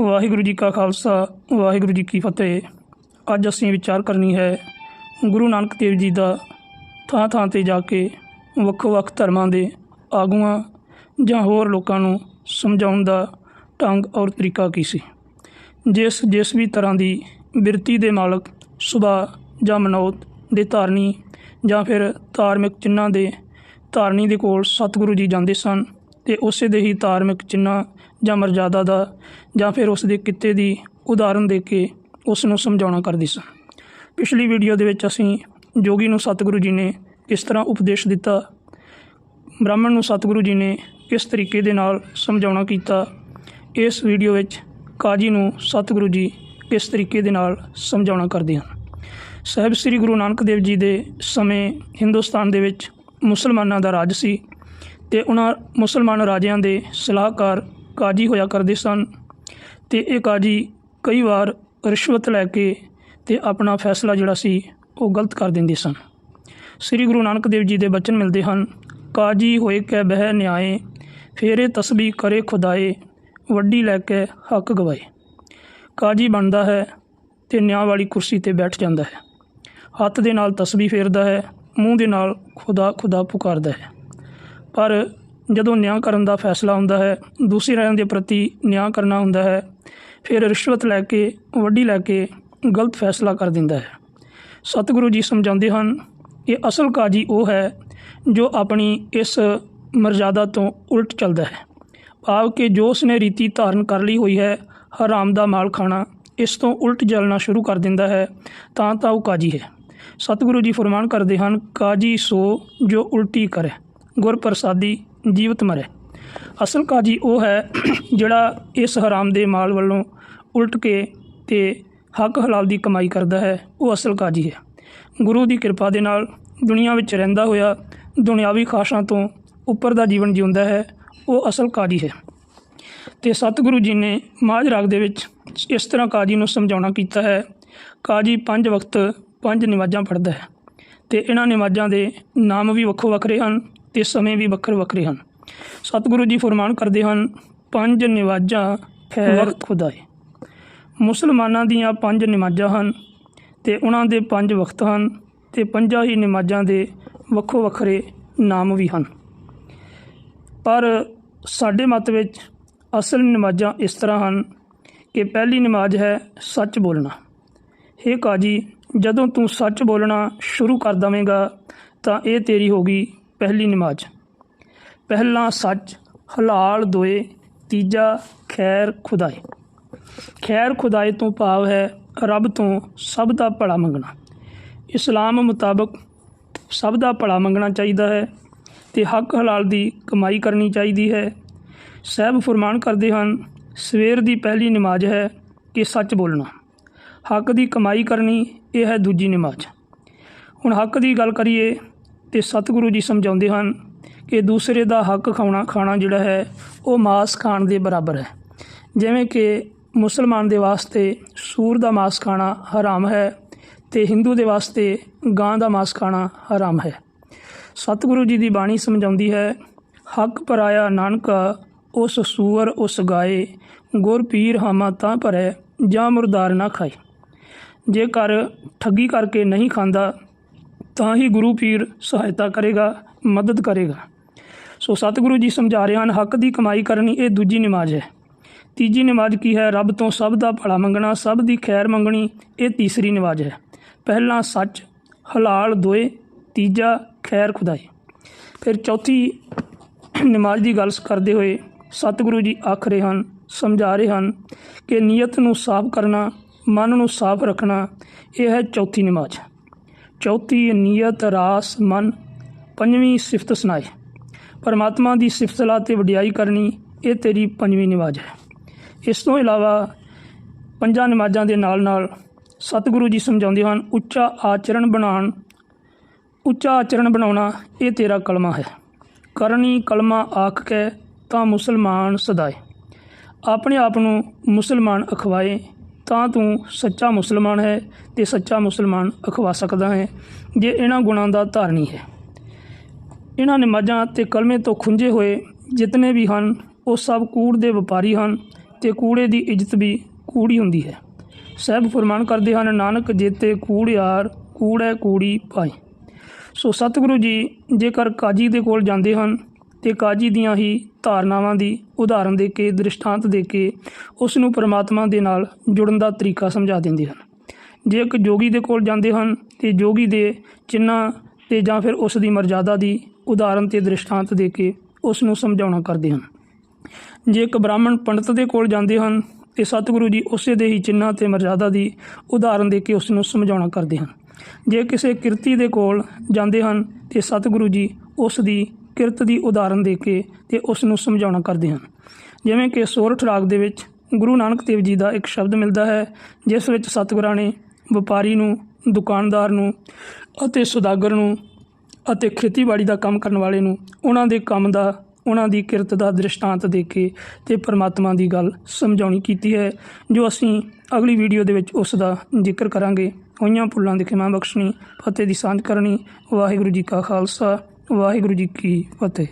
ਵਾਹਿਗੁਰੂ ਜੀ ਕਾ ਖਾਲਸਾ, ਵਾਹਿਗੁਰੂ ਜੀ ਕੀ ਫਤਿਹ। ਅੱਜ ਅਸੀਂ ਵਿਚਾਰ ਕਰਨੀ ਹੈ ਗੁਰੂ ਨਾਨਕ ਦੇਵ ਜੀ ਦਾ ਥਾਂ ਥਾਂ ਤੇ ਜਾ ਕੇ ਵੱਖੋ-ਵੱਖ ਧਰਮਾਂ ਦੇ ਆਗੂਆਂ ਜਾਂ ਹੋਰ ਲੋਕਾਂ ਨੂੰ ਸਮਝਾਉਣ ਦਾ ਢੰਗ ਔਰ ਤਰੀਕਾ ਕੀ ਸੀ? ਜਿਸ ਜਿਸ ਵੀ ਤਰ੍ਹਾਂ ਦੀ ਬਿਰਤੀ ਦੇ ਮਾਲਕ ਸੁਭਾ ਜਾਂ ਮਨੋਤ ਦੇ ਧਾਰਨੀ ਜਾਂ ਫਿਰ ਧਾਰਮਿਕ ਚਿੰਨਾਂ ਦੇ ਧਾਰਨੀ ਦੇ ਕੋਲ ਸਤਿਗੁਰੂ ਜੀ ਜਾਂਦੇ ਸਨ ਤੇ ਉਸੇ ਦੇ ਹੀ ਧਾਰਮਿਕ ਚਿੰਨ੍ਹਾਂ ਜਾਂ ਮਰਜ਼ਾਦਾ ਦਾ ਜਾਂ ਫਿਰ ਉਸ ਦੇ ਕਿੱਤੇ ਦੀ ਉਦਾਹਰਨ ਦੇ ਕੇ ਉਸ ਨੂੰ ਸਮਝਾਉਣਾ ਕਰਦੀ ਸਨ ਪਿਛਲੀ ਵੀਡੀਓ ਦੇ ਵਿੱਚ ਅਸੀਂ ਜੋਗੀ ਨੂੰ ਸਤਿਗੁਰੂ ਜੀ ਨੇ ਕਿਸ ਤਰ੍ਹਾਂ ਉਪਦੇਸ਼ ਦਿੱਤਾ, ਬ੍ਰਾਹਮਣ ਨੂੰ ਸਤਿਗੁਰੂ ਜੀ ਨੇ ਕਿਸ ਤਰੀਕੇ ਦੇ ਨਾਲ ਸਮਝਾਉਣਾ ਕੀਤਾ, ਇਸ ਵੀਡੀਓ ਵਿੱਚ ਕਾਜੀ ਨੂੰ ਸਤਿਗੁਰੂ ਜੀ ਕਿਸ ਤਰੀਕੇ ਦੇ ਨਾਲ ਸਮਝਾਉਣਾ ਕਰਦੇ ਹਨ। ਸਾਹਿਬ ਸ੍ਰੀ ਗੁਰੂ ਨਾਨਕ ਦੇਵ ਜੀ ਦੇ ਸਮੇਂ ਹਿੰਦੁਸਤਾਨ ਦੇ ਵਿੱਚ ਮੁਸਲਮਾਨਾਂ ਦਾ ਰਾਜ ਸੀ ਤੇ ਉਹਨਾਂ ਮੁਸਲਮਾਨ ਰਾਜਿਆਂ ਦੇ ਸਲਾਹਕਾਰ ਕਾਜੀ ਹੋਇਆ ਕਰਦੇ ਸਨ ਤੇ ਇਹ ਕਾਜੀ ਕਈ ਵਾਰ ਰਿਸ਼ਵਤ ਲੈ ਕੇ ਤੇ ਆਪਣਾ ਫੈਸਲਾ ਜਿਹੜਾ ਸੀ ਉਹ ਗਲਤ ਕਰ ਦਿੰਦੇ ਸਨ। ਸ੍ਰੀ ਗੁਰੂ ਨਾਨਕ ਦੇਵ ਜੀ ਦੇ ਬਚਨ ਮਿਲਦੇ ਹਨ, ਕਾਜੀ ਹੋਏ ਕੈ ਬਹਿ ਨਿਆਏ, ਫੇਰੇ ਤਸਬੀਹ ਕਰੇ ਖੁਦਾਏ, ਵੱਡੀ ਲੈ ਕੇ ਹੱਕ ਗਵਾਏ। ਕਾਜੀ ਬਣਦਾ ਹੈ ਤੇ ਨਿਆਂ ਵਾਲੀ ਕੁਰਸੀ ਤੇ ਬੈਠ ਜਾਂਦਾ ਹੈ। ਹੱਥ ਦੇ ਨਾਲ ਤਸਬੀਹ ਫੇਰਦਾ ਹੈ, ਮੂੰਹ ਦੇ ਨਾਲ ਖੁਦਾ ਖੁਦਾ ਪੁਕਾਰਦਾ ਹੈ। ਪਰ ਜਦੋਂ ਨਿਆਂ ਕਰਨ ਦਾ ਫੈਸਲਾ ਹੁੰਦਾ ਹੈ ਦੂਸਰਿਆਂ ਦੇ ਪ੍ਰਤੀ ਨਿਆਂ ਕਰਨਾ ਹੁੰਦਾ ਹੈ, ਫਿਰ ਰਿਸ਼ਵਤ ਲੈ ਕੇ, ਵੱਡੀ ਲੈ ਕੇ ਗਲਤ ਫੈਸਲਾ ਕਰ ਦਿੰਦਾ ਹੈ। ਸਤਿਗੁਰੂ ਜੀ ਸਮਝਾਉਂਦੇ ਹਨ ਕਿ ਅਸਲ ਕਾਜੀ ਉਹ ਹੈ ਜੋ ਆਪਣੀ ਇਸ ਮਰਜ਼ਾਦਾ ਤੋਂ ਉਲਟ ਚੱਲਦਾ ਹੈ। ਭਾਵ ਕਿ ਜੋ ਉਸਨੇ ਰੀਤੀ ਧਾਰਨ ਕਰ ਲਈ ਹੋਈ ਹੈ, ਹਰਾਮ ਦਾ ਮਾਲ ਖਾਣਾ, ਇਸ ਤੋਂ ਉਲਟ ਜਲਣਾ ਸ਼ੁਰੂ ਕਰ ਦਿੰਦਾ ਹੈ, ਤਾਂ ਤਾਂ ਉਹ ਕਾਜੀ ਹੈ। ਸਤਿਗੁਰੂ ਜੀ ਫਰਮਾਨ ਕਰਦੇ ਹਨ, ਕਾਜੀ ਸੋ ਜੋ ਉਲਟੀ ਕਰੇ। ਗੁਰ ਪ੍ਰਸਾਦੀ ਜੀਵਤ ਮਰੇ। ਅਸਲ ਕਾਜੀ ਉਹ ਹੈ ਜਿਹੜਾ ਇਸ ਹਰਾਮ ਦੇ ਮਾਲ ਵੱਲੋਂ ਉਲਟ ਕੇ ਤੇ ਹੱਕ ਹਲਾਲ ਦੀ ਕਮਾਈ ਕਰਦਾ ਹੈ, ਉਹ ਅਸਲ ਕਾਜੀ ਹੈ। ਗੁਰੂ ਦੀ ਕਿਰਪਾ ਦੇ ਨਾਲ ਦੁਨੀਆ ਵਿੱਚ ਰਹਿੰਦਾ ਹੋਇਆ ਦੁਨਿਆਵੀ ਖਾਸ਼ਾਂ ਤੋਂ ਉੱਪਰ ਦਾ ਜੀਵਨ ਜਿਉਂਦਾ ਹੈ, ਉਹ ਅਸਲ ਕਾਜੀ ਹੈ। ਤੇ ਸਤਿਗੁਰੂ ਜੀ ਨੇ ਮਾਝ ਰਾਗ ਦੇ ਵਿੱਚ ਇਸ ਤਰ੍ਹਾਂ ਕਾਜੀ ਨੂੰ ਸਮਝਾਉਣਾ ਕੀਤਾ ਹੈ, ਕਾਜੀ ਪੰਜ ਵਕਤ ਪੰਜ ਨਮਾਜ਼ਾਂ ਪੜ੍ਹਦਾ ਹੈ। ਤੇ ਇਹਨਾਂ ਨਮਾਜ਼ਾਂ ਦੇ ਨਾਮ ਵੀ ਵੱਖੋ ਵੱਖਰੇ ਹਨ। ਤੇ ਸਮੇਂ ਵੀ ਵੱਖਰੇ ਵੱਖਰੇ ਹਨ। ਸਤਿਗੁਰੂ ਜੀ ਫਰਮਾਨ ਕਰਦੇ ਹਨ ਪੰਜ ਨਮਾਜ਼ਾਂ ਖੈਰ ਖੁਦਾਏ। ਮੁਸਲਮਾਨਾਂ ਦੀਆਂ ਪੰਜ ਨਮਾਜ਼ਾਂ ਹਨ ਤੇ ਉਹਨਾਂ ਦੇ ਪੰਜ ਵਕਤ ਹਨ ਤੇ ਪੰਜਾਂ ਹੀ ਨਮਾਜ਼ਾਂ ਦੇ ਵੱਖੋ ਵੱਖਰੇ ਨਾਮ ਵੀ ਹਨ। ਪਰ ਸਾਡੇ ਮਤ ਵਿੱਚ ਅਸਲ ਨਮਾਜ਼ਾਂ ਇਸ ਤਰ੍ਹਾਂ ਹਨ ਕਿ ਪਹਿਲੀ ਨਮਾਜ਼ ਹੈ ਸੱਚ ਬੋਲਣਾ। ਹੇ ਕਾਜੀ ਜਦੋਂ ਤੂੰ ਸੱਚ ਬੋਲਣਾ ਸ਼ੁਰੂ ਕਰ ਦਵੇਂਗਾ ਤਾਂ ਇਹ ਤੇਰੀ ਹੋਗੀ ਪਹਿਲੀ ਨਮਾਜ਼। ਪਹਿਲਾ ਸੱਚ, ਹਲਾਲ ਦੋਏ, ਤੀਜਾ ਖੈਰ ਖੁਦਾਏ। ਖੈਰ ਖੁਦਾਏ ਤੋਂ ਭਾਵ ਹੈ ਰੱਬ ਤੋਂ ਸਭ ਦਾ ਭਲਾ ਮੰਗਣਾ। ਇਸਲਾਮ ਮੁਤਾਬਕ ਸਭ ਦਾ ਭਲਾ ਮੰਗਣਾ ਚਾਹੀਦਾ ਹੈ ਤੇ ਹੱਕ ਹਲਾਲ ਦੀ ਕਮਾਈ ਕਰਨੀ ਚਾਹੀਦੀ ਹੈ। ਸਹਿਬ ਫਰਮਾਨ ਕਰਦੇ ਹਨ, ਸਵੇਰ ਦੀ ਪਹਿਲੀ ਨਮਾਜ਼ ਹੈ ਕਿ ਸੱਚ ਬੋਲਣਾ। ਹੱਕ ਦੀ ਕਮਾਈ ਕਰਨੀ, ਇਹ ਹੈ ਦੂਜੀ ਨਮਾਜ਼। ਹੁਣ ਹੱਕ ਦੀ ਗੱਲ ਕਰੀਏ ਤੇ ਸਤਿਗੁਰੂ ਜੀ ਸਮਝਾਉਂਦੇ ਹਨ ਕਿ ਦੂਸਰੇ ਦਾ ਹੱਕ ਖਾਣਾ ਖਾਣਾ ਜਿਹੜਾ ਹੈ, ਉਹ ਮਾਸ ਖਾਣ ਦੇ ਬਰਾਬਰ ਹੈ। ਜਿਵੇਂ ਕਿ ਮੁਸਲਮਾਨ ਦੇ ਵਾਸਤੇ ਸੂਰ ਦਾ ਮਾਸ ਖਾਣਾ ਹਰਾਮ ਹੈ ਤੇ ਹਿੰਦੂ ਦੇ ਵਾਸਤੇ ਗਾਂ ਦਾ ਮਾਸ ਖਾਣਾ ਹਰਾਮ ਹੈ। ਸਤਿਗੁਰੂ ਜੀ ਦੀ ਬਾਣੀ ਸਮਝਾਉਂਦੀ ਹੈ, ਹੱਕ ਪਰਾਇਆ ਨਾਨਕਾ, ਉਸ ਸੂਰ ਉਸ ਗਾਏ, ਗੁਰ ਪੀਰ ਹਾਮਾ ਤਾਂ ਭਰੈ, ਜਾਂ ਮੁਰਦਾਰ ਨਾ ਖਾਏ। ਜੇਕਰ ਠੱਗੀ ਕਰਕੇ ਨਹੀਂ ਖਾਂਦਾ ਤਾਂ ਹੀ ਗੁਰੂ ਪੀਰ ਸਹਾਇਤਾ ਕਰੇਗਾ, ਮਦਦ ਕਰੇਗਾ। ਸੋ ਸਤਿਗੁਰੂ ਜੀ ਸਮਝਾ ਰਹੇ ਹਨ, ਹੱਕ ਦੀ ਕਮਾਈ ਕਰਨੀ ਇਹ ਦੂਜੀ ਨਮਾਜ਼ ਹੈ। ਤੀਜੀ ਨਮਾਜ਼ ਕੀ ਹੈ? ਰੱਬ ਤੋਂ ਸਭ ਦਾ ਭਲਾ ਮੰਗਣਾ, ਸਭ ਦੀ ਖੈਰ ਮੰਗਣੀ, ਇਹ ਤੀਸਰੀ ਨਮਾਜ਼ ਹੈ। ਪਹਿਲਾ ਸੱਚ, ਹਲਾਲ ਦੋਏ, ਤੀਜਾ ਖੈਰ ਖੁਦਾਈ। ਫਿਰ ਚੌਥੀ ਨਮਾਜ਼ ਦੀ ਗੱਲ ਕਰਦੇ ਹੋਏ ਸਤਿਗੁਰੂ ਜੀ ਆਖ ਰਹੇ ਹਨ, ਸਮਝਾ ਰਹੇ ਹਨ ਕਿ ਨੀਅਤ ਨੂੰ ਸਾਫ਼ ਕਰਨਾ, ਮਨ ਨੂੰ ਸਾਫ਼ ਰੱਖਣਾ, ਇਹ ਹੈ ਚੌਥੀ ਨਮਾਜ਼। ਚੌਥੀ ਨੀਅਤ ਰਾਸ ਮਨ, ਪੰਜਵੀਂ ਸਿਫਤ ਸੁਣਾਏ ਪਰਮਾਤਮਾ ਦੀ ਸਿਫਤ ਸਲਾਹ ਤੇ ਵਡਿਆਈ ਕਰਨੀ, ਇਹ ਤੇਰੀ ਪੰਜਵੀਂ ਨਮਾਜ਼ ਹੈ। ਇਸ ਤੋਂ ਇਲਾਵਾ ਪੰਜਾਂ ਨਮਾਜ਼ਾਂ ਦੇ ਨਾਲ ਨਾਲ ਸਤਿਗੁਰੂ ਜੀ ਸਮਝਾਉਂਦੇ ਹਨ, ਉੱਚਾ ਆਚਰਣ ਬਣਾਉਣ, ਉੱਚਾ ਆਚਰਣ ਬਣਾਉਣਾ, ਇਹ ਤੇਰਾ ਕਲਮਾ ਹੈ। ਕਰਨੀ ਕਲਮਾ ਆਖ ਕੇ ਤਾਂ ਮੁਸਲਮਾਨ ਸਦਾਏ। ਆਪਣੇ ਆਪ ਨੂੰ ਮੁਸਲਮਾਨ ਅਖਵਾਏ ਤਾਂ ਤੂੰ ਸੱਚਾ ਮੁਸਲਮਾਨ ਹੈ ਤੇ ਸੱਚਾ ਮੁਸਲਮਾਨ ਅਖਵਾ ਸਕਦਾ ਹੈ, ਜੇ ਇਹਨਾਂ ਗੁਣਾਂ ਦਾ ਧਾਰਨੀ ਹੈ। ਇਹਨਾਂ ਨਮਾਜ਼ਾਂ ਤੇ ਕਲਮੇ ਤੋਂ ਖੁੰਝੇ ਹੋਏ ਜਿਤਨੇ ਵੀ ਹਨ, ਉਹ ਸਭ ਕੂੜ ਦੇ ਵਪਾਰੀ ਹਨ ਤੇ ਕੂੜੇ ਦੀ ਇੱਜ਼ਤ ਵੀ ਕੂੜੀ ਹੁੰਦੀ ਹੈ। ਸਹਿਬ ਫਰਮਾਨ ਕਰਦੇ ਹਨ, ਨਾਨਕ ਜੇਤੇ ਕੂੜ ਯਾਰ, ਕੂੜੈ ਕੂੜੀ ਪਾਏ। ਸੋ ਸਤਿਗੁਰੂ ਜੀ ਜੇਕਰ ਕਾਜੀ ਦੇ ਕੋਲ ਜਾਂਦੇ ਹਨ ਤੇ ਕਾਜੀ ਦੀਆਂ ਹੀ ਧਾਰਨਾਵਾਂ ਦੀ ਉਦਾਹਰਨ ਦੇ ਕੇ, ਦ੍ਰਿਸ਼ਟਾਂਤ ਦੇ ਕੇ ਉਸ ਨੂੰ ਪਰਮਾਤਮਾ ਦੇ ਨਾਲ ਜੁੜਨ ਦਾ ਤਰੀਕਾ ਸਮਝਾ ਦਿੰਦੇ ਹਨ। ਜੇ ਇੱਕ ਜੋਗੀ ਦੇ ਕੋਲ ਜਾਂਦੇ ਹਨ, ਤੇ ਜੋਗੀ ਦੇ ਚਿੰਨ੍ਹਾਂ ਤੇ ਜਾਂ ਫਿਰ ਉਸ ਦੀ ਮਰਜ਼ਾਦਾ ਦੀ ਉਦਾਹਰਨ ਤੇ ਦ੍ਰਿਸ਼ਟਾਂਤ ਦੇ ਕੇ ਉਸ ਨੂੰ ਸਮਝਾਉਣਾ ਕਰਦੇ ਹਨ। ਜੇ ਇੱਕ ਬ੍ਰਾਹਮਣ ਪੰਡਤ ਦੇ ਕੋਲ ਜਾਂਦੇ ਹਨ, ਤੇ ਸਤਿਗੁਰੂ ਜੀ ਉਸੇ ਦੇ ਹੀ ਚਿੰਨ੍ਹਾਂ ਤੇ ਮਰਜ਼ਾਦਾ ਦੀ ਉਦਾਹਰਨ ਦੇ ਕੇ ਉਸ ਨੂੰ ਸਮਝਾਉਣਾ ਕਰਦੇ ਹਨ। ਜੇ ਕਿਸੇ ਕਿਰਤੀ ਦੇ ਕੋਲ ਜਾਂਦੇ ਹਨ, ਤੇ ਸਤਿਗੁਰੂ ਜੀ ਉਸ ਦੀ ਕਿਰਤ ਦੀ ਉਦਾਹਰਨ ਦੇ ਕੇ ਤੇ ਉਸ ਨੂੰ ਸਮਝਾਉਣਾ ਕਰਦੇ ਹਨ। ਜਿਵੇਂ ਕਿ ਸੋਰਠ ਰਾਗ ਦੇ ਵਿੱਚ ਗੁਰੂ ਨਾਨਕ ਦੇਵ ਜੀ ਦਾ ਇੱਕ ਸ਼ਬਦ ਮਿਲਦਾ ਹੈ, ਜਿਸ ਵਿੱਚ ਸਤਿਗੁਰਾਂ ਨੇ ਵਪਾਰੀ ਨੂੰ, ਦੁਕਾਨਦਾਰ ਨੂੰ ਅਤੇ ਸੁਦਾਗਰ ਨੂੰ ਅਤੇ ਖੇਤੀਬਾੜੀ ਦਾ ਕੰਮ ਕਰਨ ਵਾਲੇ ਨੂੰ ਉਹਨਾਂ ਦੇ ਕੰਮ ਦਾ, ਉਹਨਾਂ ਦੀ ਕਿਰਤ ਦਾ ਦ੍ਰਿਸ਼ਟਾਂਤ ਦੇ ਕੇ ਤੇ ਪਰਮਾਤਮਾ ਦੀ ਗੱਲ ਸਮਝਾਉਣੀ ਕੀਤੀ ਹੈ, ਜੋ ਅਸੀਂ ਅਗਲੀ ਵੀਡੀਓ ਦੇ ਵਿੱਚ ਉਸ ਦਾ ਜ਼ਿਕਰ ਕਰਾਂਗੇ। ਹੋਈਆਂ ਭੁੱਲਾਂ ਦੀ ਖਿਮਾ ਬਖਸ਼ਣੀ, ਫਤਿਹ ਦੀ ਸਾਂਝ ਕਰਨੀ, ਵਾਹਿਗੁਰੂ ਜੀ ਕਾ ਖਾਲਸਾ। ਵਾਹਿਗੁਰੂ ਜੀ ਕੀ ਫਤਿਹ